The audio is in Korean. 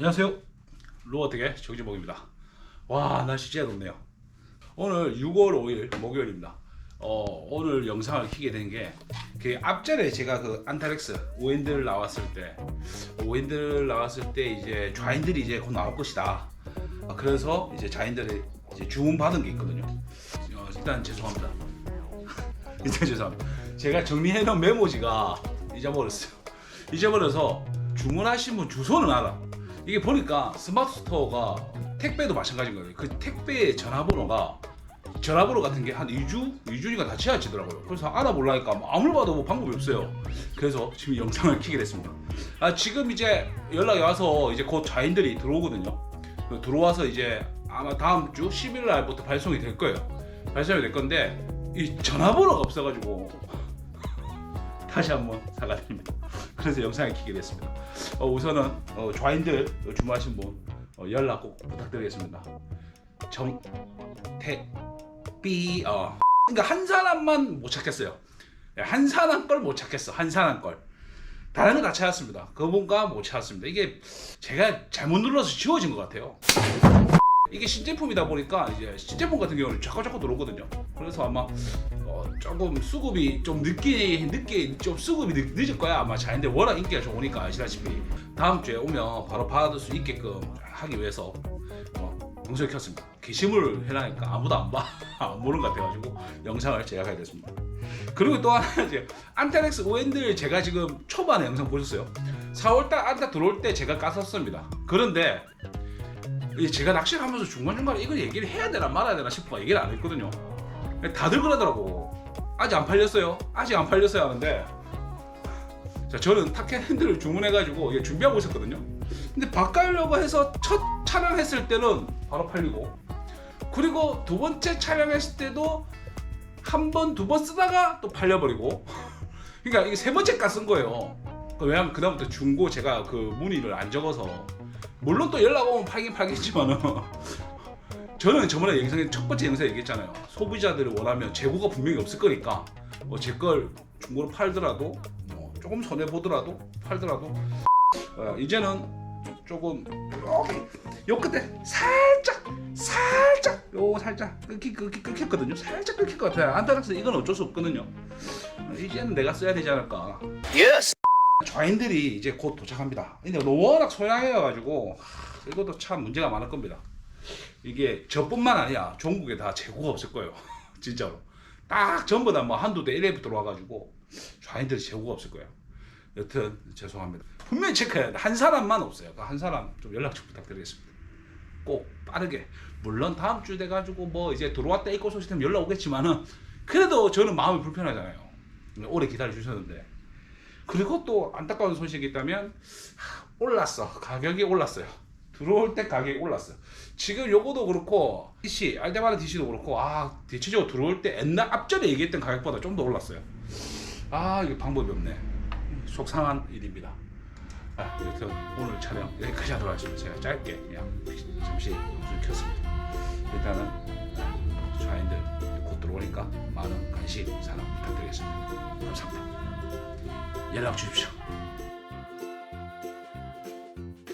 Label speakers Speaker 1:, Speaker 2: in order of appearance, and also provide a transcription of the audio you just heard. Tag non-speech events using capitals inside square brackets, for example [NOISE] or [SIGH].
Speaker 1: 안녕하세요. 로어텍의 정진복입니다. 와 날씨 진짜 덥네요. 오늘 6월 5일 목요일입니다. 어, 오늘 영상을 키게 된 게 그 앞전에 제가 그 안타렉스 오엔들 나왔을 때 오엔들 나왔을 때 이제 좌인들이 이제 곧 나올 것이다. 아, 그래서 이제 좌인들이 이제 주문 받은 게 있거든요. 어, 일단 죄송합니다. [LAUGHS] 일단 죄송합니다. 제가 정리해놓은 메모지가 잊어버렸어요. 잊어버려서 주문하신 분 주소는 알아. 이게 보니까 스마트 스토어가 택배도 마찬가지인 거예요. 그 택배의 전화번호가 전화번호 같은 게 한 2주? 2주니까 다 지나치더라고요. 그래서 알아보려니까 뭐 아무리 봐도 뭐 방법이 없어요. 그래서 지금 영상을 [LAUGHS] 키게 됐습니다. 아, 지금 이제 연락이 와서 이제 곧 자인들이 들어오거든요. 그 들어와서 이제 아마 다음 주 11일 날부터 발송이 될 거예요. 발송이 될 건데 이 전화번호가 없어가지고 다시 한번 사과드립니다. 그래서 영상을 키게 됐습니다. 어, 우선은 어, 좌인들 주문하신 분 어, 연락 꼭 부탁드리겠습니다. 정태비 어 그러니까 한 사람만 못 찾겠어요. 예, 한 사람 걸 못 찾겠어. 한 사람 걸. 다른 건다 찾았습니다. 그분과 못 찾았습니다. 이게 제가 잘못 눌러서 지워진 것 같아요. 이게 신제품이다 보니까 이제 신제품 같은 경우는 자꾸 자꾸 들어오거든요. 그래서 아마 어, 조금 수급이 좀 늦게 늦게 좀 수급이 늦, 늦을 거야 아마 자인데 워낙 인기가 좋으니까 아시다시피 다음 주에 오면 바로 받을 수 있게끔 하기 위해서 어, 방송을 켰습니다. 게시물을 해라니까 아무도 안 봐. [LAUGHS] 안 보는 것 같아가지고 영상을 제작하게 됐습니다. 그리고 또 하나 이제 안타렉스 오엔들 제가 지금 초반에 영상 보셨어요. 4월달 안타 들어올 때 제가 깠었습니다. 그런데 이 제가 낚시를 하면서 중간중간에 이걸 얘기를 해야 되나 말아야 되나 싶어 얘기를 안 했거든요. 다들 그러더라고. 아직 안 팔렸어요. 아직 안 팔렸어요 하는데 자 저는 타켓 핸들을 주문해가지고 이게 준비하고 있었거든요. 근데 바꾸려고 해서 첫 촬영했을 때는 바로 팔리고 그리고 두 번째 촬영했을 때도 한 번 두 번 쓰다가 또 팔려버리고 [LAUGHS] 그러니까 이게 세 번째 가쓴 거예요. 그 왜냐면 그다음부터 중고 제가 그 문의를 안 적어서 물론 또 연락 오면 팔긴 팔겠지만은 [LAUGHS] 저는 저번에 영상에 첫 번째 영상에 얘기했잖아요. 소비자들을 원하면 재고가 분명히 없을 거니까 뭐 제 걸 중고로 팔더라도 뭐 조금 손해 보더라도 팔더라도 어, 이제는 조금 여기 요 끝에 살짝 살짝 요 살짝 끊기 끊기 끊겼거든요. 살짝 끊길 것 같아요. 안타깝서 이건 어쩔 수 없거든요. 어, 이제는 내가 써야 되지 않을까.
Speaker 2: Yes.
Speaker 1: 좌인들이 이제 곧 도착합니다. 근데 워낙 소량해가지고 이것도 참 문제가 많을 겁니다. 이게 저뿐만 아니야 전국에 다 재고가 없을 거예요. [LAUGHS] 진짜로. 딱 전부 다 뭐 한두 대 1회부터 들어와가지고 좌인들이 재고가 없을 거예요. 여튼 죄송합니다. 분명히 체크해야 돼. 한 사람만 없어요. 그 한 사람 좀 연락 좀 부탁드리겠습니다. 꼭 빠르게. 물론 다음 주 돼가지고 뭐 이제 들어왔다 이코 시스템 연락 오겠지만은 그래도 저는 마음이 불편하잖아요. 오래 기다려 주셨는데. 그리고 또 안타까운 소식이 있다면 하, 올랐어. 가격이 올랐어요. 들어올 때 가격이 올랐어요. 지금 요거도 그렇고 DC 알데바라 DC도 그렇고 아 대체적으로 들어올 때 옛날 앞전에 얘기했던 가격보다 좀 더 올랐어요. 아 이게 방법이 없네. 속상한 일입니다. 아, 여튼 오늘 촬영 여기까지 하도록 하겠습니다. 제가 짧게 그냥 잠시 방송 켰습니다. 일단은 들어오니까 많은 관심 사랑 부탁드리겠습니다. 감사합니다. 연락 주십시오.